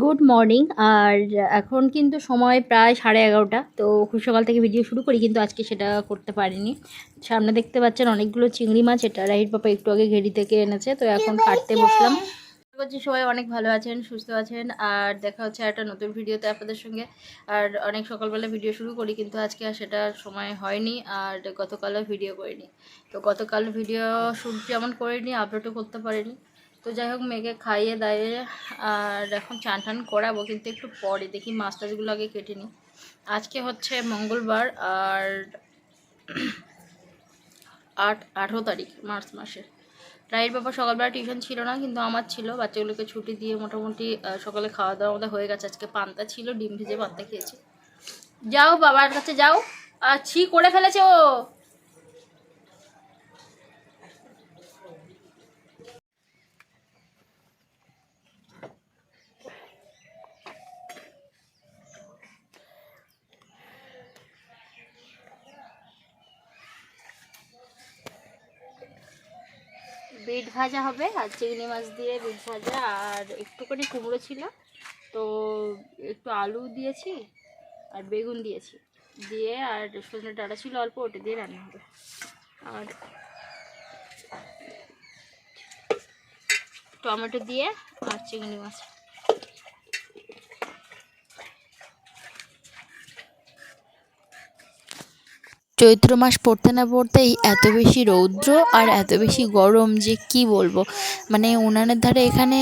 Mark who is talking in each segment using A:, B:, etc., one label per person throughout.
A: Good morning আর এখন কিন্তু সময় প্রায় সাড়ে এগারোটা তো খুব সকাল থেকে ভিডিও শুরু করি কিন্তু আজকে সেটা করতে পারিনি। সামনে দেখতে পাচ্ছেন অনেকগুলো চিংড়ি মাছ এটা রাহির পাপা একটু আগে ঘেরি থেকে এনেছে তো এখন কাটতে বসলাম। করছি সবাই অনেক ভালো আছেন সুস্থ আছেন আর দেখা হচ্ছে একটা নতুন ভিডিওতে আপনাদের সঙ্গে। আর অনেক সকালবেলা ভিডিও শুরু করি কিন্তু আজকে আর সেটা সময় হয়নি আর গতকালও ভিডিও করিনি। তো গতকাল ভিডিও শ্যুট যেমন করিনি আপলোডও করতে পারিনি। তো যাই হোক, মেয়েকে খাইয়ে দাইয়ে আর এখন চান টান করাবো, কিন্তু একটু পরে দেখি মাছ টাছগুলো আগে কেটে নিই। আজকে হচ্ছে মঙ্গলবার আর আট, আঠেরো তারিখ, মার্চ মাসে রায়ের বাবা সকালবেলা টিউশন ছিল না, কিন্তু আমার ছিল। বাচ্চাগুলোকে ছুটি দিয়ে মোটামুটি সকালে খাওয়া দাওয়া আমাদের হয়ে গেছে। আজকে পান্তা ছিল, ডিম ভেজে পান্তা খেয়েছি। যাও বাবার কাছে যাও। আর ছি, করে ফেলেছে ও! বিট ভাজা হবে আর চিংড়ি মাছ দিয়ে বিট ভাজা আর একটুখানি কুমড়ো ছিল। তো একটু আলু দিয়েছি আর বেগুন দিয়েছি। দিয়ে আর সজনে ডাটা ছিল, অল্প ওটা দিয়ে রান্না হবে। আর টমেটো দিয়ে আর চিংড়ি মাছ।
B: চৈত্র মাস পড়তে না পড়তেই এত বেশি রৌদ্র আর এত বেশি গরম যে কি বলব? মানে উনানের ধারে এখানে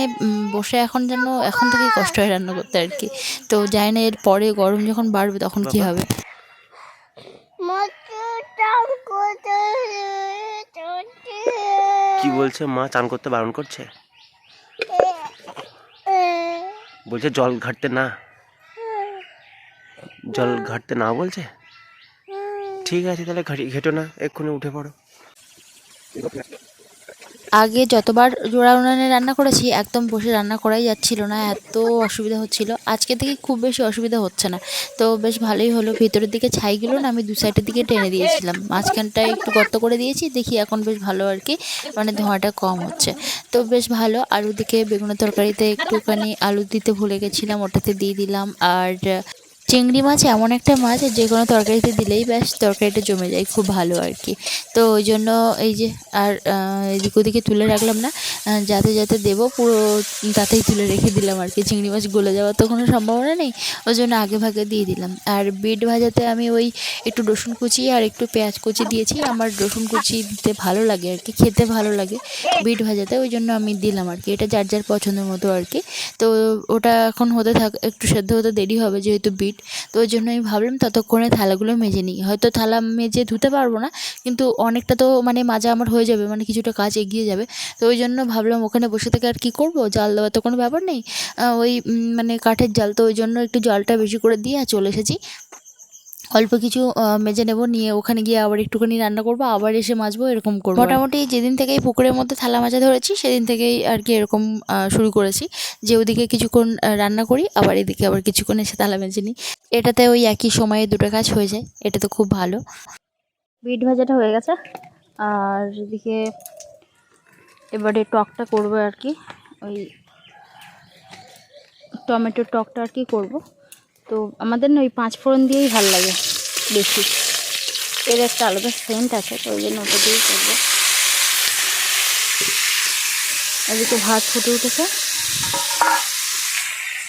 B: বসে এখন যেন এখন থেকে কষ্ট হয় রান্না করতে আর কি। তো জানি না এর পরে গরম যখন বাড়বে তখন কি হবে?
C: কি বলছে মা? চান করতে বারণ করছে? বলছে জল ঘাটতে না। জল ঘাটতে না বলছে? ঠিক আছে, তাহলে ঘাটি না, এক্ষুনি উঠে পড়ো।
B: আগে যতবার জোড়া উনানে রান্না করেছি, একদম বসে রান্না করাই যাচ্ছিল না, এত অসুবিধা হচ্ছিল। আজকে থেকে খুব বেশি অসুবিধা হচ্ছে না। তো বেশ ভালোই হলো, ভিতরের দিকে ছাইগুলো না আমি দু সাইডের দিকে টেনে দিয়েছিলাম। মাঝখানটায় একটু গর্ত করে দিয়েছি, দেখি এখন বেশ ভালো আর কি মানে ধোঁয়াটা কম হচ্ছে। তো বেশ ভালো, আর ওদিকে বেগুনের তরকারিতে একটুখানি আলু দিতে ভুলে গেছিলাম, ওটাতে দিয়ে দিলাম, আর চিংড়ি মাছ এমন একটা মাছ যে কোনো তরকারিতে দিলেই ব্যাস তরকারিটা জমে যায়, খুব ভালো আর কি। তো ওই জন্য এই যে আর এদিক ওদিকে তুলে রাখলাম না যাতে যাতে দেবো পুরো তাতেই তুলে রেখে দিলাম আর কি। চিংড়ি মাছ গলে যাওয়ার তো কোনো সম্ভাবনা নেই, ওই জন্য আগে ভাগে দিয়ে দিলাম। আর বিট ভাজাতে আমি ওই একটু রসুন কুচি আর একটু পেঁয়াজ কুচি দিয়েছি, আমার রসুন কুচি দিতে ভালো লাগে আর কি, খেতে ভালো লাগে। বিট ভাজাতে ওই জন্য আমি দিলাম আর কি, এটা যার যার পছন্দের মতো আর কি। তো ওটা এখন হতে থাক, একটু সেদ্ধ হতে দেরি হবে যেহেতু বিট তো ওই জন্য আমি ভাবলাম ততক্ষণে থালাগুলো মেজে নিই। হয়তো থালা মেজে ধুতে পারব না, কিন্তু অনেকটা তো মানে মাজা আমার হয়ে যাবে মানে কিছুটা কাজ এগিয়ে যাবে। তো ওই জন্য ভাবলাম ওখানে বসে থেকে আর কি করব? জাল দেওয়া তো কোনো ব্যাপার নেই। ওই মানে কাঠের জাল, তো ওই জন্য একটু জলটা বেশি করে দিয়ে চলে এসেছি। অল্প কিছু মেজে নেব নিয়ে ওখানে গিয়ে আবার একটুখানি রান্না করব আবার এসে মাজবো এরকম করব। মোটামুটি যেদিন থেকেই পুকুরের মধ্যে থালা মাজা ধরেছি সেদিন থেকেই আর কি এরকম শুরু করেছি। যে ওদিকে কিছুক্ষণ রান্না করি আবার এদিকে আবার কিছুক্ষণ এসে থালা মেজে নিই। এটাতে ওই একই সময়ে দুটো কাজ হয়ে যায় এটা তো খুব ভালো।
A: বিট ভাজাটা হয়ে গেছে। আর এদিকে এবারে টকটা করব আর কি ওই টমেটোর টকটা আর কি করব। তো আমাদের না ওই পাঁচ ফোড়ন দিয়েই ভালো লাগে বেশি। এর একটা আলাদা সেন্ট আছে, তো ওই জন্য ওটা দিয়েই করব। এদিকে ভাত ফুটে উঠেছে।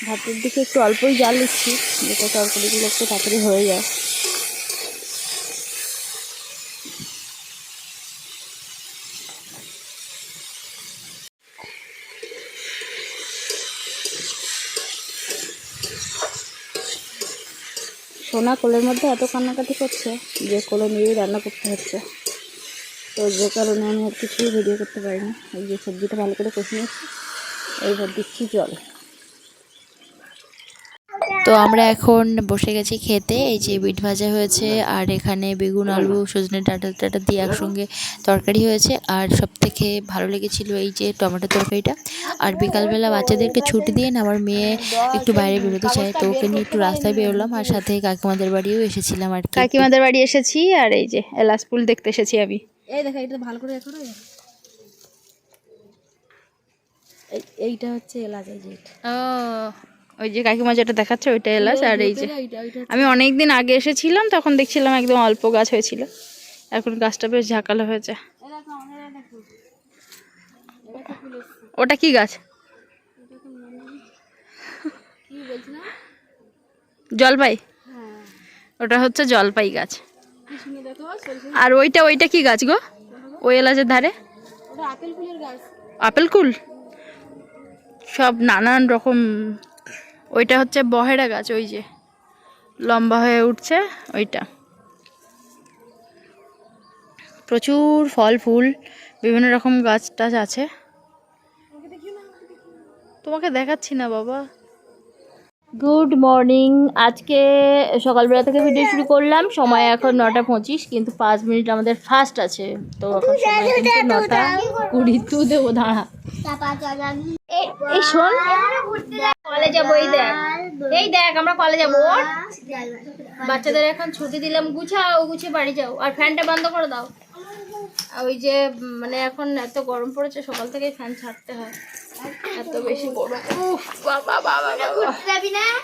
A: ভাতের দিকে একটু অল্পই জাল দিচ্ছি, যেটা তরকারিগুলো একটু তাড়াতাড়ি হয়ে যায়। সোনা কোলের মধ্যে এত কান্নাকাটি করছে যে কোলে নিয়েই রান্না করতে হচ্ছে। তো যে কারণে আমি আর কিছুই ভিডিও করতে পারিনি। এই যে সবজিটা ভালো করে কষে নিয়েছি এইবার দিচ্ছি জল।
B: তো আমরা এখন বসে গেছি খেতে। এই যে বিট ভাজা হয়েছে আর এখানে বেগুন আলু সজনে ডাঁটা টাটা দিয়ে একসঙ্গে তরকারি হয়েছে। আর সব থেকে ভালো লেগেছিল এই যে টমেটো তরকারিটা। আর বিকালবেলা বাচ্চাদেরকে ছুটি দিয়ে না আমার মেয়ে একটু বাইরে বেরোতে চায় তো ওকে নিয়ে একটু রাস্তায় বেরোলাম। আর সাথে কাকিমাদের বাড়িও এসেছিলাম আর
A: কাকিমাদের বাড়ি এসেছি আর এই যে এলাচ ফুল দেখতে এসেছি আমি।
D: এই দেখা এটা ভালো করে দেখো এইটা হচ্ছে এলাচ এই যে
A: ও ওই যে কাকিমা যেটা দেখাচ্ছে ওইটা এলাচ আর এই যে আমি অনেক দিন আগে এসেছিলাম তখন দেখছিলাম একদম অল্প গাছ হয়েছিল। এখন গাছটা বেশ ঝাঁকালো হয়েছে। ওটা কি গাছ? জলপাই?
D: হ্যাঁ
A: ওটা হচ্ছে জলপাই গাছ। আর ওইটা ওইটা কি গাছ গো? ওই এলাচের ধারে?
D: আপেল
A: কুল? সব নানান রকম ওইটা হচ্ছে বহেরা গাছ, ওই যে। লম্বা হয়ে উঠছে ওইটা। প্রচুর ফল, ফুল, বিভিন্ন রকম গাছ টাছ আছে। তোমাকে দেখাচ্ছি না, বাবা। গুড মর্নিং আজকে সকালবেলা থেকে ভিডিও শুরু করলাম। সময় এখন নটা পঁচিশ, কিন্তু পাঁচ মিনিট আমাদের ফার্স্ট আছে। তো নটা কুড়ি। তু দেবো দাঁড়া। এই- শোন। যাব, এই দেখ। এই দেখ, আমরা কলেজ যাব। বাচ্চাদের এখন ছুটি দিলাম, গুছাও, গুছিয়ে বাড়ি যাও। আর ফ্যানটা বন্ধ করে দাও। ওই যে মানে এখন এত গরম পড়েছে সকাল থেকে ফ্যান ছাড়তে হয়। এত বেশি গরম।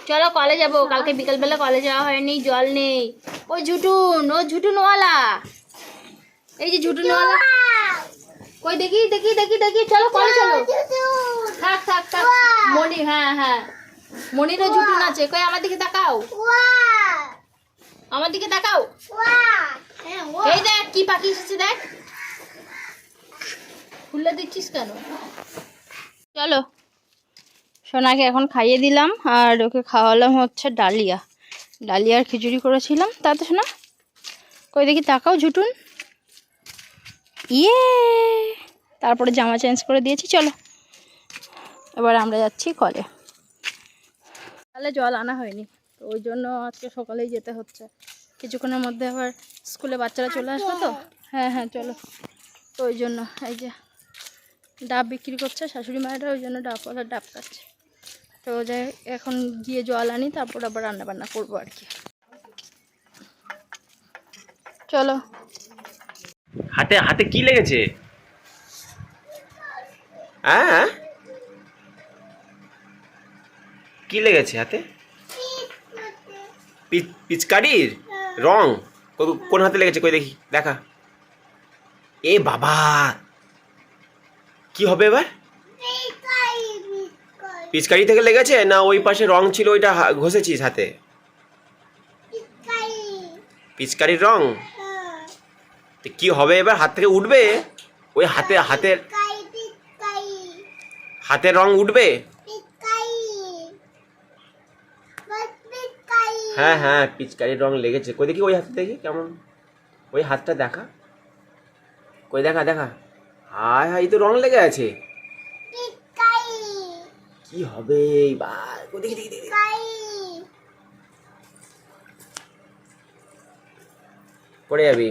A: চলো কলে যাব। কালকে বিকালবেলা কলে যাওয়া হয়নি জল নেই। ওই ঝুটুন ও ঝুটুনওয়ালা এই যে ঝুটুনওয়ালা কই দেখি দেখি দেখি দেখি। চলো কলে চলো। থাক থাক থাক। মনি হ্যাঁ হ্যাঁ। মনিরও ঝুটুন আছে কই আমার দিকে তাকাও। আমার দিকে তাকাও। এই দেখ কি পাখি এসেছে দেখ। খুলে দিচ্ছিস কেন? চলো। সোনাকে এখন খাইয়ে দিলাম আর ওকে খাওয়ালাম হচ্ছে ডালিয়া। ডালিয়ার খিচুড়ি করেছিলাম। তাতে শোনা কই দেখি তাকাও ঝুটুন। ইয়ে! তারপরে জামা চেঞ্জ করে দিয়েছি চলো। এবার আমরা যাচ্ছি কলে। তাহলে জল আনা হয়নি তো ওই জন্য আজকে সকালেই যেতে হচ্ছে। কিছুক্ষণের মধ্যে আবার স্কুলে বাচ্চারা চলে আসবে তো? হ্যাঁ হ্যাঁ চলো। তো ওই জন্য এই যে। ডাব বিক্রি করছে, শাশুড়ি মায়েরা ওই জন্য ডাব ডাবওয়ালা ডাব খাচ্ছে। তো যাই এখন গিয়ে জল আনি, তারপর আবার রান্না বান্না করব আর কি। চলো।
C: হাতে হাতে কি লেগেছে? হ্যাঁ কি লেগেছে হাতে? পিচকারির? রং? কোন হাতে লেগেছে? কই দেখি, দেখা। এ বাবা! কি হবে এবার? পিচকারি থেকে লেগেছে না ওই পাশে রং ছিল ওইটা ঘষেছিস হাতে? পিচকারির রং? তো কি হবে এবার? হাত থেকে উঠবে? ওই হাতে হাতের হাতের রং উঠবে? হ্যাঁ হ্যাঁ পিচকারির রং লেগেছে। কই দেখি ওই হাতে দেখি, কেমন? ওই হাতটা দেখা। কই দেখা দেখা। হায় হায় তো রং লেগে আছে। কি হবে? এইবার দেখি দেখি দেখি। পড়ে যাবি।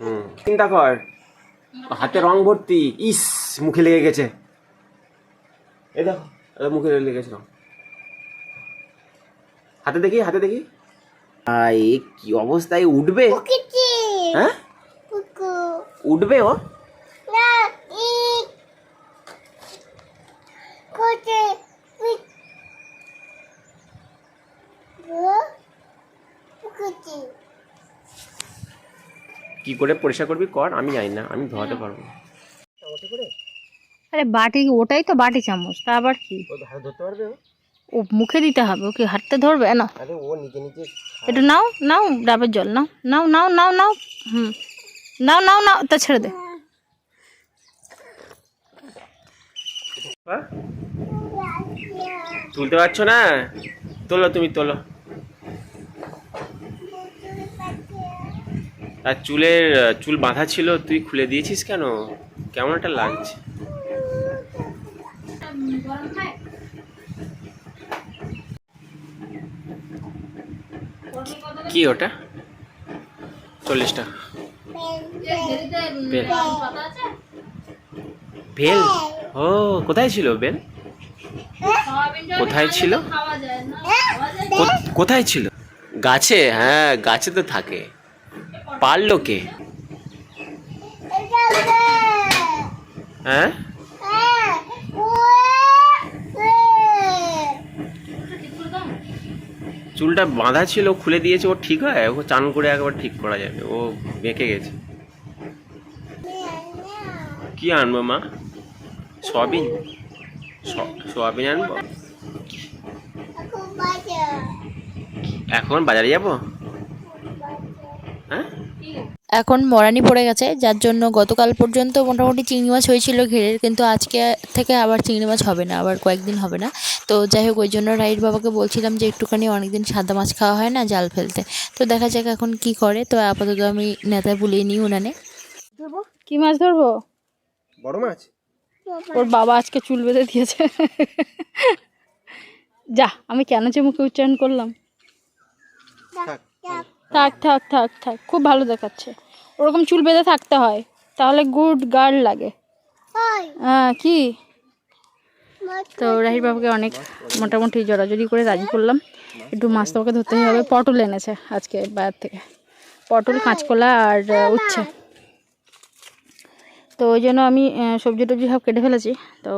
C: হুম। চিন্তা কর। হাতে রং ভর্তি। ইস মুখে লেগে গেছে। এ দেখো মুখে লেগেছে রং। হাতে দেখি হাতে দেখি। আই কি অবস্থায় উঠবে? হ্যাঁ? উঠবে ও? কি? করে পরিষ্কার করবি কর আমি জানি না আমি ধোয়াতে পারব না।
A: আরে বাটি ওটাই তো বাটি চামচ তা আবার কি?
C: ধরতে পারবে ও
A: মুখে দিতে হবে ওকে হাঁটতে ধরবে না
C: ও নিজে নিজে
A: একটু নাও নাও ডাবের জল নাও নাও নাও নাও নাও হুম। নাও নাও নাও তা ছেড়ে দে।
C: তুলতে পারছ না? তোলো তুমি তোলো। আর চুলের চুল বাঁধা ছিল তুই খুলে দিয়েছিস কেন? কেমন একটা লাগছে। কি ওটা? চল্লিশ টাকা বেল? ও, কোথায় ছিল বেল? কোথায় ছিল? কোথায় ছিল? গাছে? হ্যাঁ গাছে তো থাকে। পারল কে? হ্যাঁ? চুলটা বাঁধা ছিল, খুলে দিয়েছে, ও ঠিক হয়? ও চান করে একবার ঠিক করা যাবে, ও বেঁকে গেছে। কি আনব মা? সয়াবিন? সোয়াবিন আনব? এখন বাজারে যাব? হ্যাঁ?
B: এখন মরানি পড়ে গেছে যার জন্য গতকাল পর্যন্ত মোটামুটি চিংড়ি মাছ হয়েছিল ঘেরের কিন্তু আজকে থেকে আবার চিংড়ি মাছ হবে না আবার কয়েকদিন হবে না। তো যাই হোক ওই জন্য রাইট বাবাকে বলছিলাম যে একটুখানি অনেকদিন সাদা মাছ খাওয়া হয় না জাল ফেলতে। তো দেখা যাক এখন কি করে। তো আপাতত আমি নেতা বুলিয়ে নিই উনানে।
A: কি মাছ ধরবো?
C: বড় মাছ?
A: ওর বাবা আজকে চুল বেঁধে দিয়েছে। যা আমি কেন যে মুখে উচ্চারণ করলাম? থাক থাক থাক থাক। খুব ভালো দেখাচ্ছে। ওরকম চুল বেঁধে থাকতে হয় তাহলে গুড গার্ড লাগে। হ্যাঁ। কি? তো রাহির বাবাকে অনেক মোটামুটি জড়াজড়ি করে রাজি করলাম। একটু মাছ তোমাকে ধরতেই হবে। পটল এনেছে আজকে বাইরে থেকে। পটল কাঁচকলা আর উচ্ছে। তো ওই জন্য আমি সবজি টবজি সব কেটে ফেলেছি। তো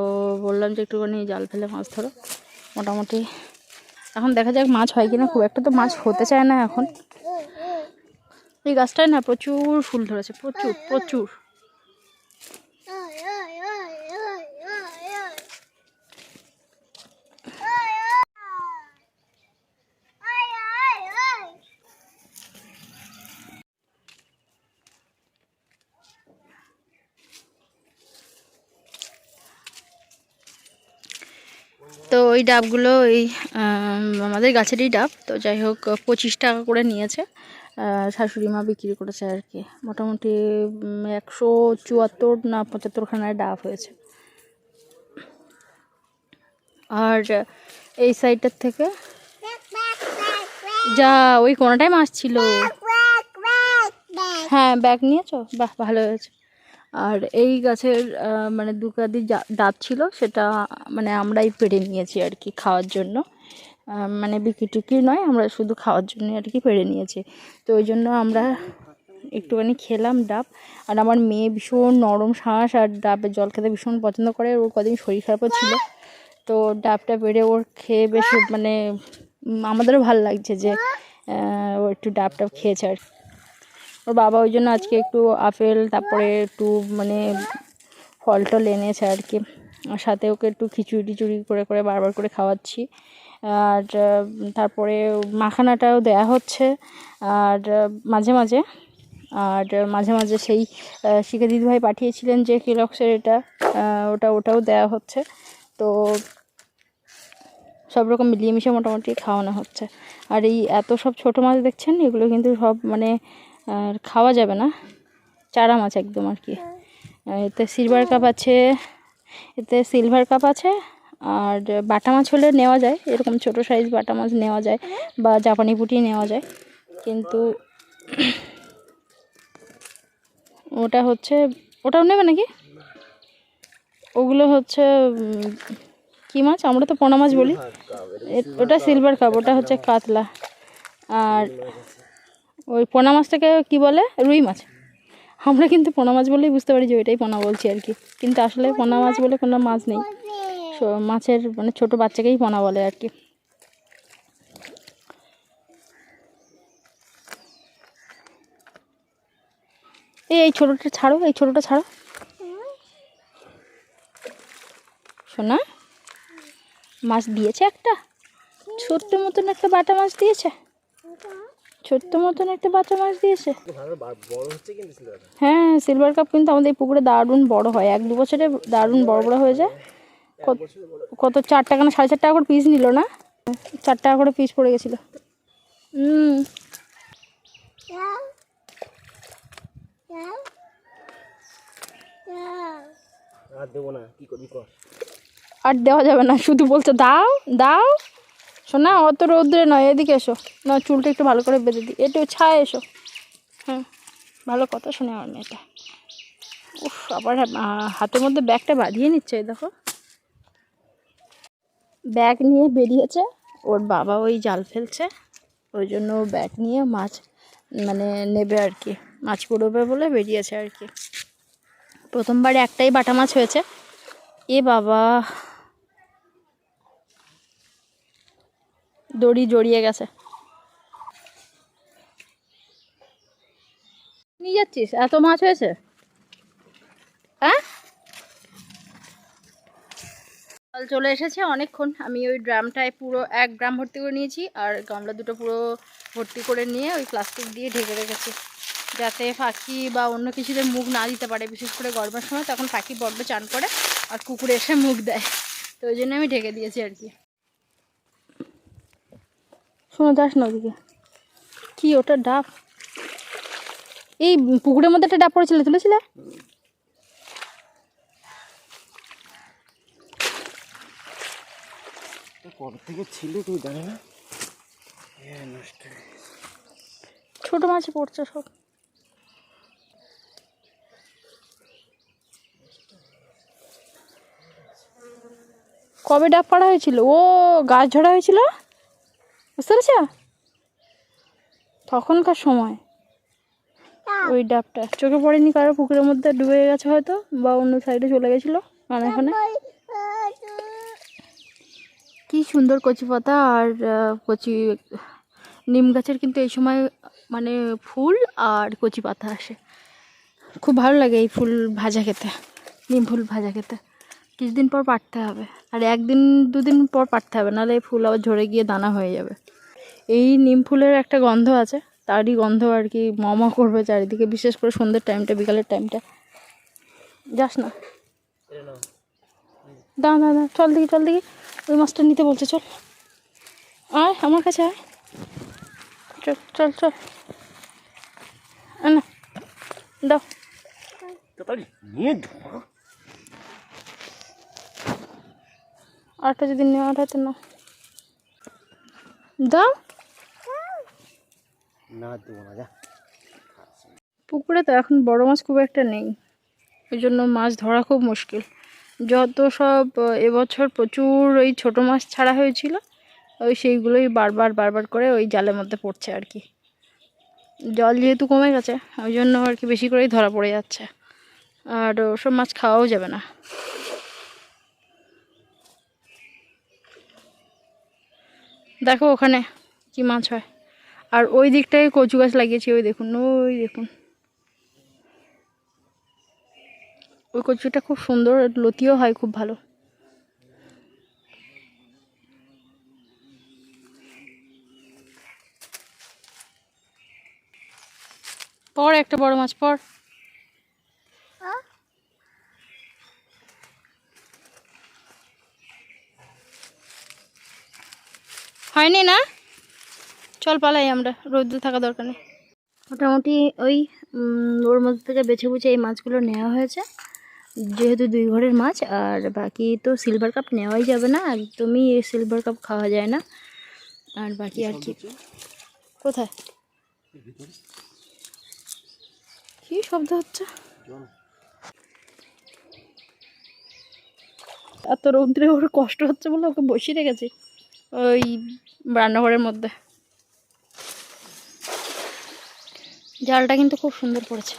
A: বললাম যে একটুখানি জাল ফেলে মাছ ধরো। মোটামুটি। এখন দেখা যাক মাছ হয় কিনা। খুব একটা তো মাছ হতে চায় না এখন। এই গাছটায় না প্রচুর ফুল ধরেছে প্রচুর প্রচুর। তো ওই ডাবগুলো ওই আম, আমাদের গাছেরই ডাব তো যাই হোক পঁচিশ টাকা করে নিয়েছে। শাশুড়ি মা বিক্রি করেছে আর কি। মোটামুটি একশো চুয়াত্তর না পঁচাত্তরখানায় ডাব হয়েছে। আর এই সাইডটার থেকে যা, ওই কোনোটাই মাছ ছিল। হ্যাঁ ব্যাগ নিয়েছো? বাহ, ভালো হয়েছে। আর এই গাছের মানে দু কাদি ডাব ছিল, সেটা মানে আমরাই পেড়ে নিয়েছি আর কি খাওয়ার জন্য। মানে বিক্রি টিক্রি নয়, আমরা শুধু খাওয়ার জন্য আর কি পেড়ে নিয়েছি। তো ওই জন্য আমরা একটুখানি খেলাম ডাব। আর আমার মেয়ে ভীষণ নরম শাঁস আর ডাবের জল খেতে ভীষণ পছন্দ করে। ওর কদিন শরীর খারাপও ছিল। তো ডাবটা পেড়ে ওর খেয়ে বেশ মানে আমাদেরও ভালো লাগছে যে ও একটু ডাব টাব খেয়েছে আর। ওর বাবা ওই জন্য আজকে একটু আপেল, তারপরে একটু মানে ফল টল এনেছে আর কি। আর সাথে ওকে একটু খিচুড়ি টিচুড়ি করে করে বারবার করে খাওয়াচ্ছি। আর তারপরে মাখানাটাও দেয়া হচ্ছে। আর মাঝে মাঝে, আর মাঝে মাঝে সেই শিখে দিদিভাই পাঠিয়েছিলেন যে কিলক্সের এটা ওটা, ওটাও দেয়া হচ্ছে। তো সব রকম মিলিয়ে মিশে মোটামুটি খাওয়ানো হচ্ছে। আর এই এত সব ছোটো মাছ দেখছেন, এগুলো কিন্তু সব মানে খাওয়া যাবে না। চারা মাছ একদম আর কি। এতে সিলভার কাপ আছে, এতে সিলভার কাপ আছে আর বাটা মাছ হলে নেওয়া যায় এরকম ছোট সাইজ বাটা মাছ নেওয়া যায় বা জাপানি পুঁটি নেওয়া যায়। কিন্তু ওটা হচ্ছে ওটাও নেবে নাকি? ওগুলো হচ্ছে কী মাছ? আমরা তো পোনা মাছ বলি। ওটা সিলভার কাপ ওটা হচ্ছে কাতলা। আর ওই পোনা মাছটাকে কি বলে? রুই মাছ। আমরা কিন্তু পোনা মাছ বলেই বুঝতে পারি যে ওইটাই পোনা বলছি আর কি। কিন্তু আসলে পোনা মাছ বলে কোনো মাছ নেই। মাছের মানে ছোট বাচ্চাকেই পোনা বলে আর কি। এই ছোটোটা ছাড়ো, এই ছোটোটা ছাড়ো। শোনা মাছ দিয়েছে একটা? ছোট্ট মতন একটা বাটা মাছ দিয়েছে? ছোট্ট মতন একটা বাটা মাছ দিয়েছে? হ্যাঁ সিলভার কাপ কিন্তু আমাদের এই পুকুরে দারুণ বড় হয়। এক দু বছরে দারুণ বড় বড় হয়ে যায়। কত কত চার টাকা না সাড়ে চার টাকা করে পিস নিল না? চার টাকা করে পিস পড়ে গেছিল। হুম।
C: আর দেবো না কি করবি কর।
A: আর দেওয়া যাবে না শুধু বলছে দাও দাও। শোনা অত রৌদ্রে নয় এদিকে এসো। না চুলটা একটু ভালো করে বেঁধে দিই একটু ছায় এসো। হ্যাঁ ভালো কথা শুনে আমার মেয়েটা। উফ আবার আহ, হাতের মধ্যে ব্যাগটা বাঁধিয়ে নিচ্ছে দেখো। ব্যাগ নিয়ে বেরিয়েছে। ওর বাবা ওই জাল ফেলছে। ওই জন্য ও ব্যাগ নিয়ে মাছ মানে নেবে আর কি। মাছ পড়বে বলে বেরিয়েছে আর কি। প্রথমবার একটাই বাটা মাছ হয়েছে। এ বাবা। দড়ি জড়িয়ে গেছে। নিয়ে যাচ্ছিস? এত মাছ হয়েছে? হ্যাঁ? জল চলে এসেছে অনেকক্ষণ। আমি ওই ড্রামটায় পুরো এক ড্রাম ভর্তি করে নিয়েছি আর গামলা দুটো পুরো ভর্তি করে নিয়ে ওই প্লাস্টিক দিয়ে ঢেকে রেখেছি। যাতে পাখি বা অন্য কিছুতে মুখ না দিতে পারে, বিশেষ করে গরমের সময় তখন পাখি বড্ড চান করে আর কুকুরে এসে মুখ দেয়। তো ওই জন্য আমি ঢেকে দিয়েছি আর কি। শোনো, যাস না ওদিকে। কি ওটা ডাব? এই পুকুরের মধ্যে একটা ডাব পড়েছিল, তুলেছিলে? ছোট মাছ পড়ছে সব। কবে ডাব পাড়া হয়েছিল? ও, গাছ ঝরা হয়েছিল? বুঝতে পেরেছ? তখনকার সময়। ওই ডাবটা। চোখে পড়েনি কারও, পুকুরের মধ্যে ডুবে গেছে হয়তো, বা অন্য সাইডে চলে গেছিল মানে এখানে কি সুন্দর কচি পাতা আর কচি নিম গাছের কিন্তু এই সময় মানে ফুল আর কচি পাতা আসে। খুব ভালো লাগে এই ফুল ভাজা খেতে নিম ফুল ভাজা খেতে। কিছুদিন পর পাড়তে হবে আর একদিন দুদিন পর পাড়তে হবে নাহলে এই ফুল আবার ঝরে গিয়ে দানা হয়ে যাবে। এই নিম ফুলের একটা গন্ধ আছে তারই গন্ধ আর কি মম করবে চারিদিকে বিশেষ করে সন্ধ্যের টাইমটা বিকালের টাইমটা। যাস না। দাঁড়া দাঁড়া দাঁড়া, চল দেখি চল দেখি। ওই মাছটা নিতে বলছে চল। আয় আমার কাছে আয়। চল চল চল। না দাও। আরেকটা যদি নেওয়ার হাতে না দাও।
C: না দেবো না যা।
A: পুকুরে তো এখন বড় মাছ খুব একটা নেই। ওই জন্য মাছ ধরা খুব মুশকিল। যত সব এবছর প্রচুর ওই ছোট মাছ ছাড়া হয়েছিল, ওই সেইগুলোই বারবার বারবার করে ওই জালের মধ্যে পড়ছে আর কি। জল যেহেতু কমে গেছে, ওই জন্য আর কি বেশি করেই ধরা পড়ে যাচ্ছে। আর ওসব মাছ খাওয়াও যাবে না। দেখো ওখানে কি মাছ হয়। আর ওই দিকটায় কচু গাছ লাগিয়েছি, ওই দেখুন ওই দেখুন। ওই কচুটা খুব সুন্দর, লতিও হয় খুব ভালো। পর একটা বড় মাছ, পর। হয়নি না? চল পালাই আমরা, রোদ্দুর থাকা দরকার নেই। মোটামুটি ওই ওর মধ্যে থেকে বেছে বুঝে এই মাছগুলো নেওয়া হয়েছে। যেহেতু দুই ঘরের মাছ, আর বাকি তো সিলভার কাপ নেওয়াই যাবে না, একদমই সিলভার কাপ খাওয়া যায় না। আর বাকি আর কি। কোথায়? কি শব্দ হচ্ছে? এত রৌদ্রে ওর কষ্ট হচ্ছে বলে ওকে বসিয়ে রেখেছি, ওই রান্নাঘরের মধ্যে। জালটা কিন্তু খুব সুন্দর পড়েছে।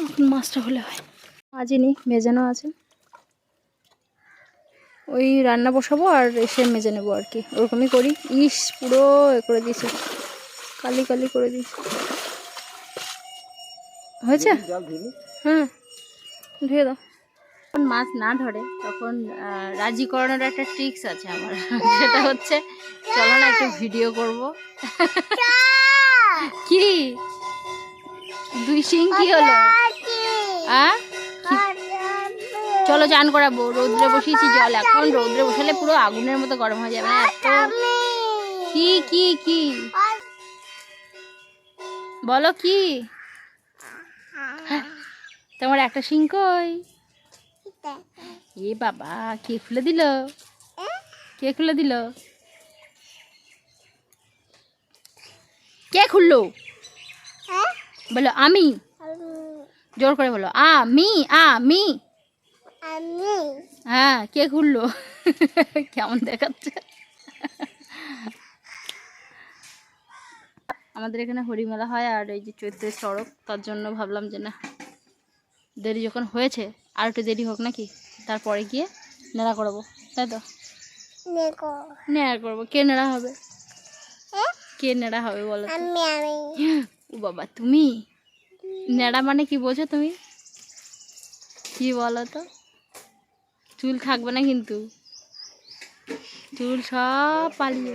A: এখন মাছটা হলে হয়। মাজিনি মেজানো আছে। ওই রান্না বসাবো আর এসে মেজে নেব আর কি। ওরকমই করি। ইস পুরো এ করে দিয়েছে। কালি কালি করে দিয়েছে। হয়েছে? হ্যাঁ ধুয়ে দাও। যখন মাছ না ধরে তখন রাজি করানোর একটা ট্রিক্স আছে আমার। সেটা হচ্ছে চলো না একটু ভিডিও করব। কি? দুই সিং কি হলো? আ? চলো চান করাবো। রৌদ্রে বসিয়েছি জল, এখন রৌদ্রে বসালে পুরো আগুনের মতো গরম হয়ে যাবে কি কি কি? বলো কি? তোমার একটা সিং কই? এ বাবা, কে খুলে দিল? কে খুলে দিল? কে খুললো? বলো, আমি? জোর করে বলো, আমি আমি। হ্যাঁ কে খুললো কেমন দেখাচ্ছে? আমাদের এখানে হরিমেলা হয় আর এই যে চৈত্রের চড়ক তার জন্য ভাবলাম যে না দেরি যখন হয়েছে আর একটু দেরি হোক নাকি? তারপরে গিয়ে নেড়া করাবো তাই তো? নেড়া। করব কে নেড়া হবে? কে নেড়া হবে বলো তো? ও বাবা তুমি? নেড়া মানে কি বোঝো তুমি? কি বলো তো? চুল থাকবে না কিন্তু। চুল সব পালিয়ে